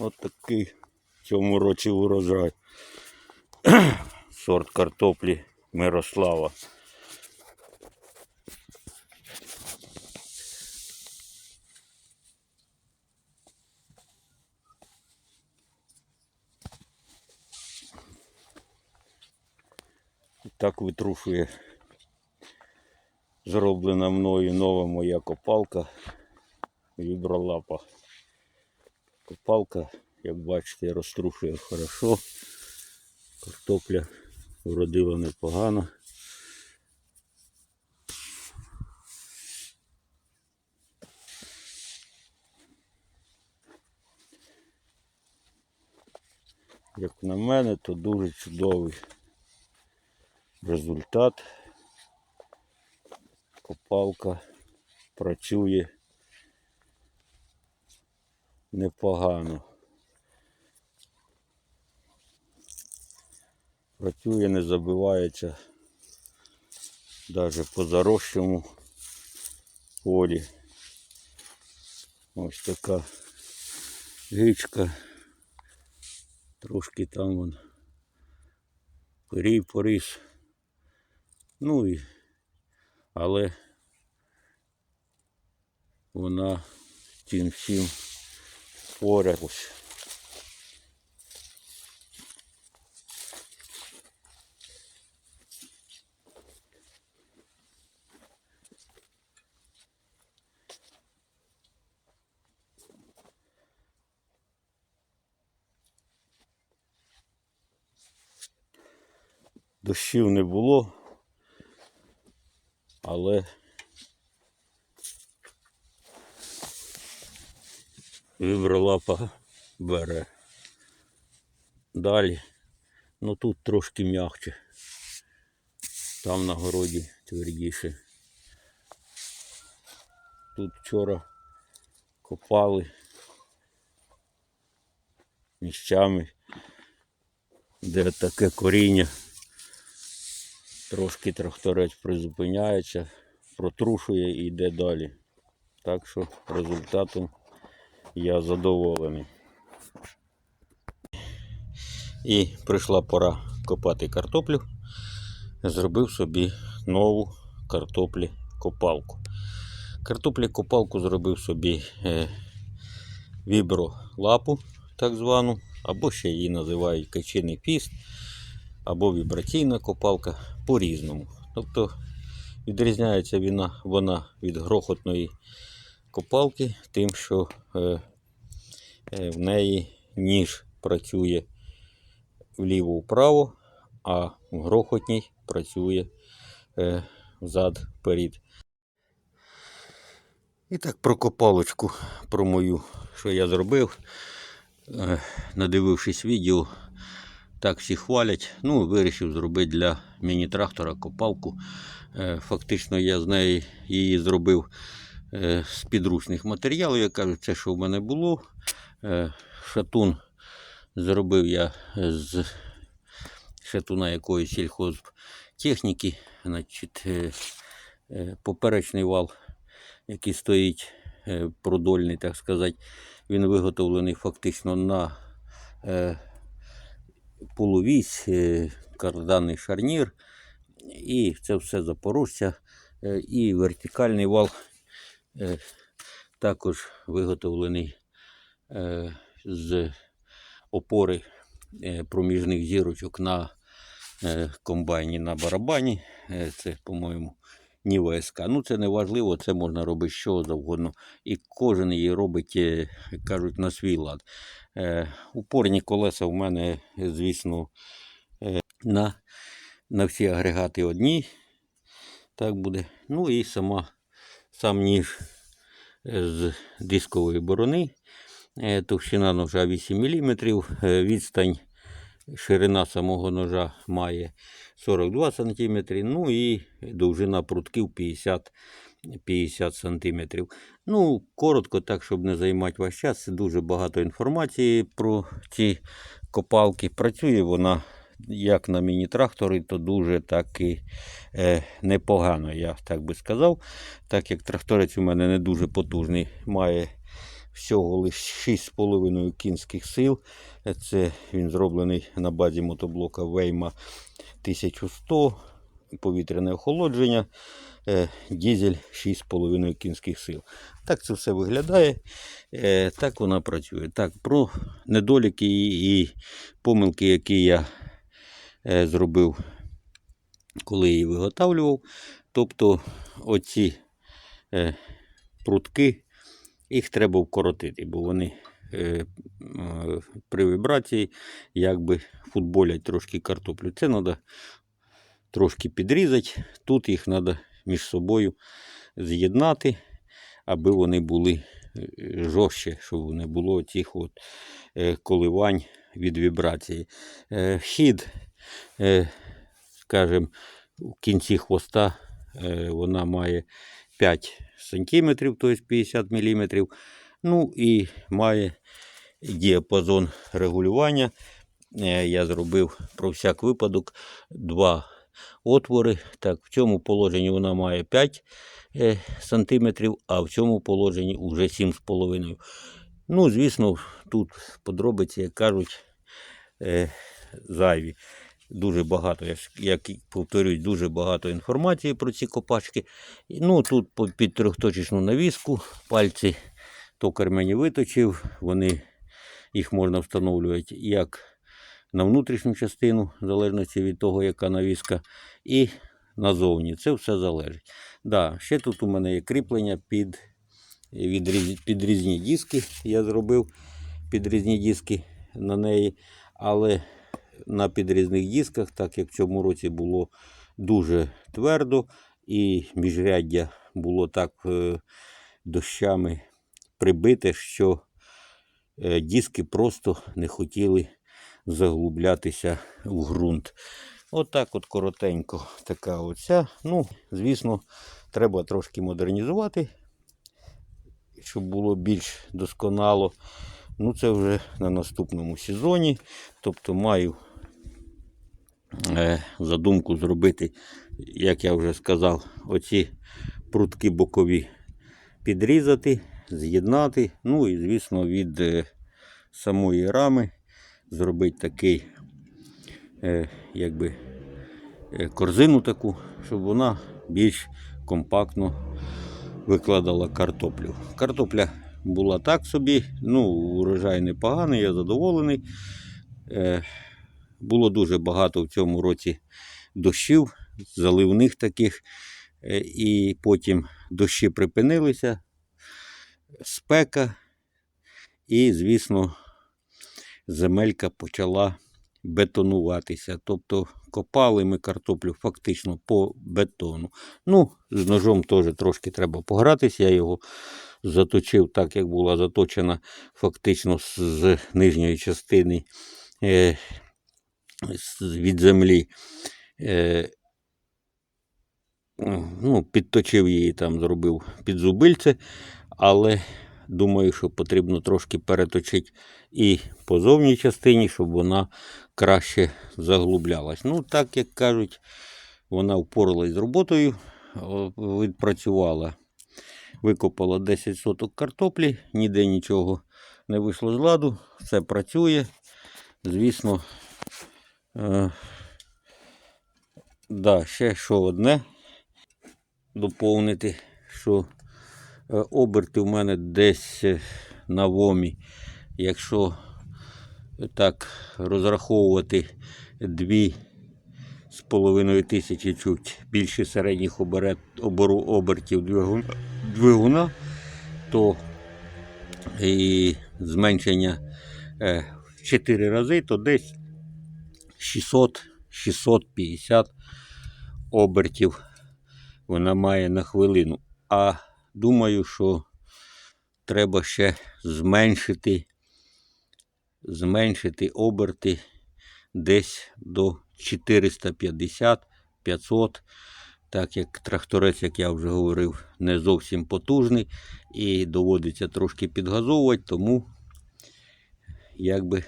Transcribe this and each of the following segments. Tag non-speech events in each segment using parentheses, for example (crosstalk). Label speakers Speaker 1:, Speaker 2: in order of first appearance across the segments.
Speaker 1: От такий в цьому році урожай. (clears throat) Сорт картоплі Мирослава. Так витрушує зроблена мною нова моя копалка вібролапа. Копалка, як бачите, розтрушує хорошо. Картопля вродила непогано. Як на мене, то дуже чудовий результат. Копалка працює непогано. Працює, не забивається навіть по зарощому полі. Ось така гичка. Трошки там вон порій поріс. Ну і але вона тим всім впоралась. Дощів не було, але вибралапа бере. Далі, ну тут трошки м'якче. Там на городі твердіше. Тут вчора копали місцями, де таке коріння. Трошки тракторець призупиняється, протрушує і йде далі. Так що результатом я задоволений. І прийшла пора копати картоплю. Зробив собі нову картоплі копалку. Картоплі копалку зробив собі е, вібролапу, так звану, або ще її називають качиний піст, або вібраційна копалка по-різному. Тобто відрізняється вона, вона від грохотної копалки, тим, що е, е, в неї ніж працює вліво-вправо, а в грохотній працює е, взад-вперед. І так про копалочку, про мою, що я зробив, е, надивившись відео, так всі хвалять. Ну, вирішив зробити для міні-трактора копалку. Е, Фактично я з неї її зробив з підручних матеріалів. Я кажу, це що в мене було. Е, Шатун зробив я з шатуна якоїсь сільхозтехніки. Значить, е, е, поперечний вал, який стоїть е, продольний, так сказати, він виготовлений фактично на е, полувісь, е, карданний шарнір. І це все запорожця. Е, І вертикальний вал е, також виготовлений е, з опори е, проміжних зірочок на е, комбайні на барабані. Е, Це, по-моєму, Ніва СК. Ну, це не важливо, це можна робити що завгодно. І кожен її робить, е, як кажуть, на свій лад. Е, Упорні колеса в мене, е, звісно, е, на, на всі агрегати одні. Так буде. Ну і сама, сам ніж е, з дискової борони. Е, Товщина ножа 8 мм, відстань, ширина самого ножа має 42 см, ну і довжина прутків 50 50 см. Ну, коротко, так, щоб не займати ваш час, дуже багато інформації про ці копалки. Працює вона як на міні-тракторі, то дуже таки е, непогано, я так би сказав. Так як тракторець у мене не дуже потужний, має всього лише 6,5 кінських сил. Це він зроблений на базі мотоблока Вейма 1100, повітряне охолодження, е, дізель 6,5 кінських сил. Так це все виглядає, е, так вона працює. Так, про недоліки і, і помилки, які я зробив, коли її виготовлював. Тобто оці е, прутки, їх треба вкоротити, бо вони е, е, при вібрації якби футболять трошки картоплю. Це треба трошки підрізати. Тут їх треба між собою з'єднати, аби вони були е, жорстче, щоб не було цих от е, коливань від вібрації. Е, Хід, е, скажімо, в кінці хвоста е, вона має 5 см, тобто 50 мм. Ну і має діапазон регулювання. Е, Я зробив про всяк випадок два отвори. Так, в цьому положенні вона має 5 е, см, а в цьому положенні вже 7,5 Ну, звісно, тут подробиці, як кажуть, е, зайві. Дуже багато, як і повторюсь, дуже багато інформації про ці копачки. Ну, тут під трьохточечну навіску пальці токар мені виточив. Вони, їх можна встановлювати як на внутрішню частину, в залежності від того, яка навіска, і назовні. Це все залежить. Да, ще тут у мене є кріплення під відріз, підрізні диски. Я зробив підрізні диски на неї, але на підрізних дисках, так як в цьому році було дуже твердо, і міжряддя було так е, дощами прибите, що е, диски просто не хотіли заглублятися в ґрунт. Отак от, коротенько така оця. Ну, звісно, треба трошки модернізувати, щоб було більш досконало. Ну, це вже на наступному сезоні. Тобто маю задумку зробити, як я вже сказав, оці прутки бокові підрізати, з'єднати. Ну і, звісно, від е, самої рами зробити такий, е, якби, е, корзину таку, щоб вона більш компактно викладала картоплю. Картопля була так собі, ну, урожай непоганий, я задоволений. Було дуже багато в цьому році дощів, заливних таких, е, і потім дощі припинилися, спека, і, звісно, земелька почала бетонуватися. Тобто копали ми картоплю фактично по бетону. Ну, з ножом теж трошки треба погратися. Я його заточив так, як була заточена фактично з, нижньої частини е, від землі. Е, ну, підточив її, там зробив під зубильце, але думаю, що потрібно трошки переточити і по зовній частині, щоб вона краще заглублялась. Ну, так як кажуть, вона впоралась з роботою, відпрацювала, викопала 10 соток картоплі, ніде нічого не вийшло з ладу, все працює. Звісно, е, да, ще що одне доповнити, що е, оберти в мене десь е, на вомі, якщо так розраховувати дві з половиною тисячі чуть більше середніх оберет, обору, обертів двигун, двигуна, то і зменшення е, в 4 рази, то десь 600-650 обертів вона має на хвилину. А думаю, що треба ще зменшити, зменшити оберти десь до 450-500, так як тракторець, як я вже говорив, не зовсім потужний і доводиться трошки підгазовувати, тому якби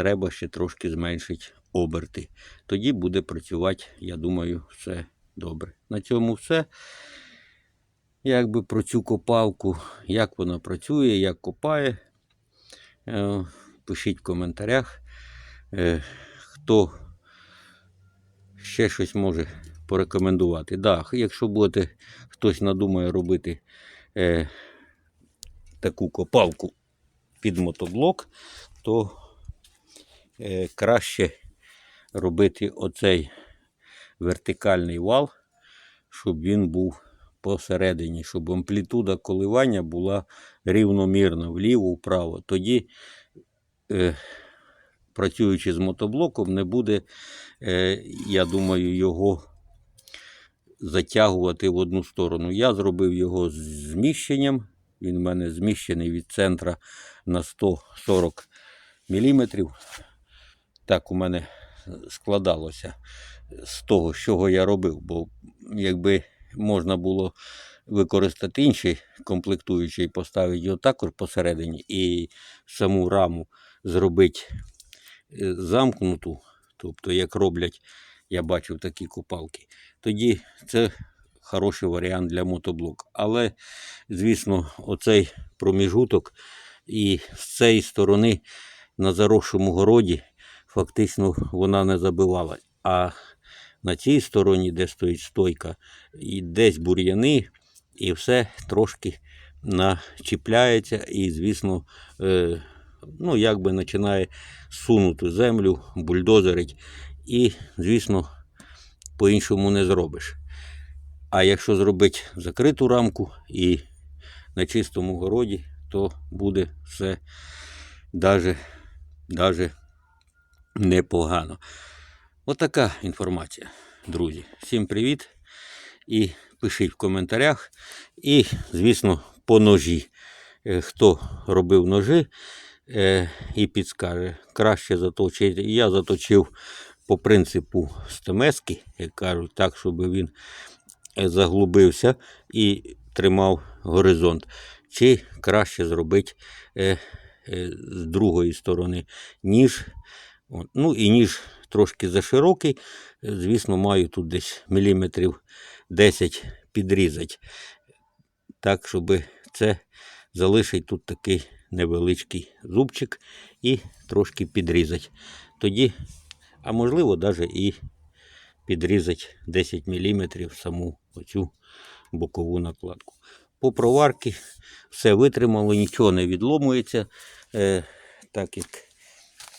Speaker 1: треба ще трошки зменшити оберти. Тоді буде працювати, я думаю, все добре. На цьому все. якби про цю копалку, як вона працює, як копає. Е, Пишіть в коментарях, е, хто ще щось може порекомендувати. Да, якщо будете хтось надумає робити е, таку копалку під мотоблок, то краще робити оцей вертикальний вал, щоб він був посередині, щоб амплітуда коливання була рівномірна вліво-вправо. Тоді, е, працюючи з мотоблоком, не буде, е, я думаю, його затягувати в одну сторону. Я зробив його з зміщенням. Він в мене зміщений від центра на 140 мм. Так у мене складалося з того, з чого я робив. Бо якби можна було використати інший комплектуючий, поставити його також посередині і саму раму зробити е, замкнуту, тобто як роблять, я бачив такі купалки, тоді це хороший варіант для мотоблока. Але, звісно, оцей проміжуток і з цієї сторони на заросшому городі фактично вона не забивала. А на цій стороні, де стоїть стойка, і десь бур'яни, і все трошки начіпляється, і, звісно, е, ну, якби починає сунути землю, бульдозерить. І, звісно, по-іншому не зробиш. А якщо зробити закриту рамку і на чистому городі, то буде все даже, даже непогано. Отака інформація, друзі. Всім привіт. І пишіть в коментарях. І, звісно, по ножі. Е, Хто робив ножи е, і підскаже, краще заточити. Я заточив по принципу стемески, як кажуть, так, щоб він е, заглубився і тримав горизонт. Чи краще зробити з другої сторони ніж. От. Ну і ніж трошки заширокий. Е, Звісно, маю тут десь міліметрів 10 підрізати. Так, щоб це залишить тут такий невеличкий зубчик і трошки підрізати. Тоді, а можливо, навіть і підрізати 10 мм саму оцю бокову накладку. По проварці все витримало, нічого не відломується. Е, так як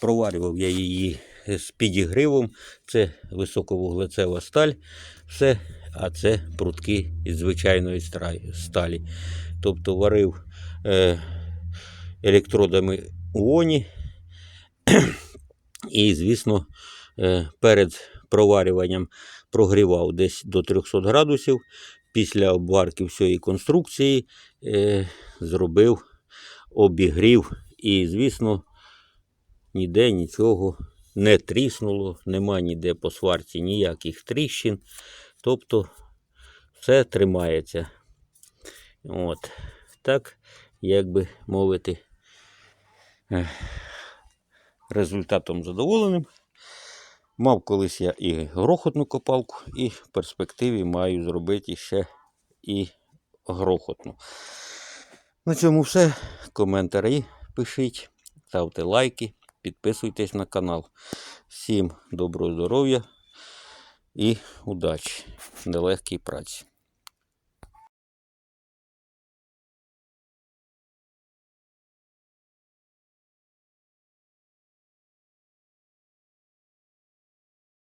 Speaker 1: проварював я її з підігривом. Це високовуглецева сталь, все, а це прутки із звичайної сталі. Тобто варив е, електродами уоні. (clears throat) І, звісно, е, перед проварюванням прогрівав десь до 300 градусів. Після обварки всієї конструкції е, зробив обігрів. І, звісно, ніде нічого не тріснуло, нема ніде по сварці ніяких тріщин. Тобто все тримається. От. Так, як би мовити, результатом задоволеним. Мав колись я і грохотну копалку, і в перспективі маю зробити ще і грохотну. На цьому все. Коментарі пишіть, ставте лайки, підписуйтесь на канал. Всім доброго здоров'я і удачі нелегкій праці.